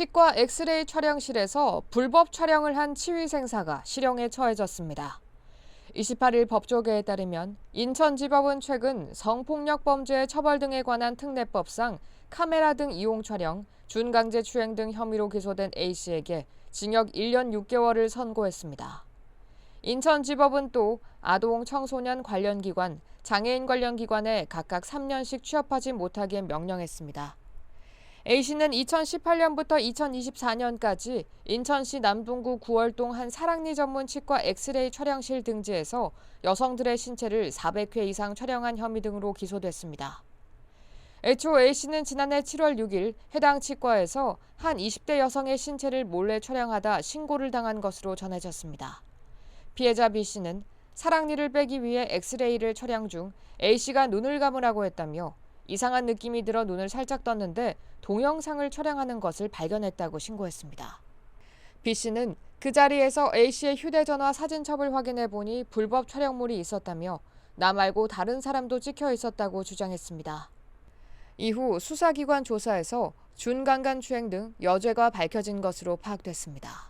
치과 엑스레이 촬영실에서 불법 촬영을 한 치위생사가 실형에 처해졌습니다. 28일 법조계에 따르면 인천지법은 최근 성폭력 범죄 처벌 등에 관한 특례법상 카메라 등 이용 촬영, 준강제 추행 등 혐의로 기소된 A씨에게 징역 1년 6개월을 선고했습니다. 인천지법은 또 아동 청소년 관련 기관, 장애인 관련 기관에 각각 3년씩 취업하지 못하게 명령했습니다. A씨는 2018년부터 2024년까지 인천시 남동구 구월동 한 사랑니 전문 치과 엑스레이 촬영실 등지에서 여성들의 신체를 400회 이상 촬영한 혐의 등으로 기소됐습니다. 애초 A씨는 지난해 7월 6일 해당 치과에서 한 20대 여성의 신체를 몰래 촬영하다 신고를 당한 것으로 전해졌습니다. 피해자 B씨는 사랑니를 빼기 위해 엑스레이를 촬영 중 A씨가 눈을 감으라고 했다며 이상한 느낌이 들어 눈을 살짝 떴는데 동영상을 촬영하는 것을 발견했다고 신고했습니다. B씨는 그 자리에서 A씨의 휴대전화 사진첩을 확인해 보니 불법 촬영물이 있었다며 나 말고 다른 사람도 찍혀 있었다고 주장했습니다. 이후 수사기관 조사에서 준강간 추행 등 여죄가 밝혀진 것으로 파악됐습니다.